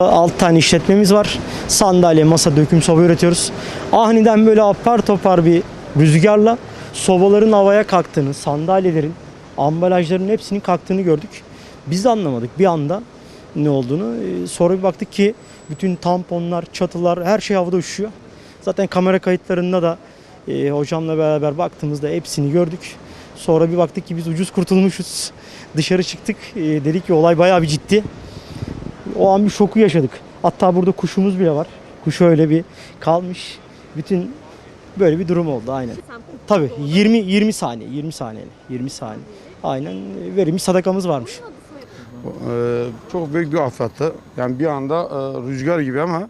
6 tane işletmemiz var. Sandalye, masa, döküm soba üretiyoruz. Aniden böyle apar topar bir rüzgarla sobaların havaya kalktığını, sandalyelerin, ambalajların hepsinin kalktığını gördük. Biz de anlamadık bir anda ne olduğunu. Ee, Sonra bir baktık ki bütün tamponlar, çatılar her şey havada uçuşuyor. Zaten kamera kayıtlarında da e, hocamla beraber baktığımızda hepsini gördük. Sonra bir baktık ki biz ucuz kurtulmuşuz. Dışarı çıktık. E, dedik ki olay bayağı bir ciddi. O an bir şoku yaşadık. Hatta burada kuşumuz bile var. Kuş öyle bir kalmış. Bütün böyle bir durum oldu aynen. Tabii 20 20 saniye, 20 saniye, 20 saniye. Aynen e, verilmiş sadakamız varmış. Ee, çok büyük bir afattı. Yani bir anda e, rüzgar gibi ama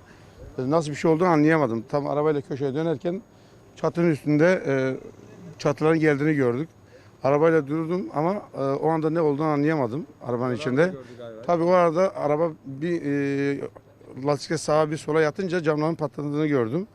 e, nasıl bir şey olduğunu anlayamadım. Tam arabayla köşeye dönerken çatının üstünde e, çatıların geldiğini gördük. Arabayla durdum ama e, o anda ne olduğunu anlayamadım arabanın içinde. Tabii o arada araba bir e, lastikle sağa bir sola yatınca camların patladığını gördüm.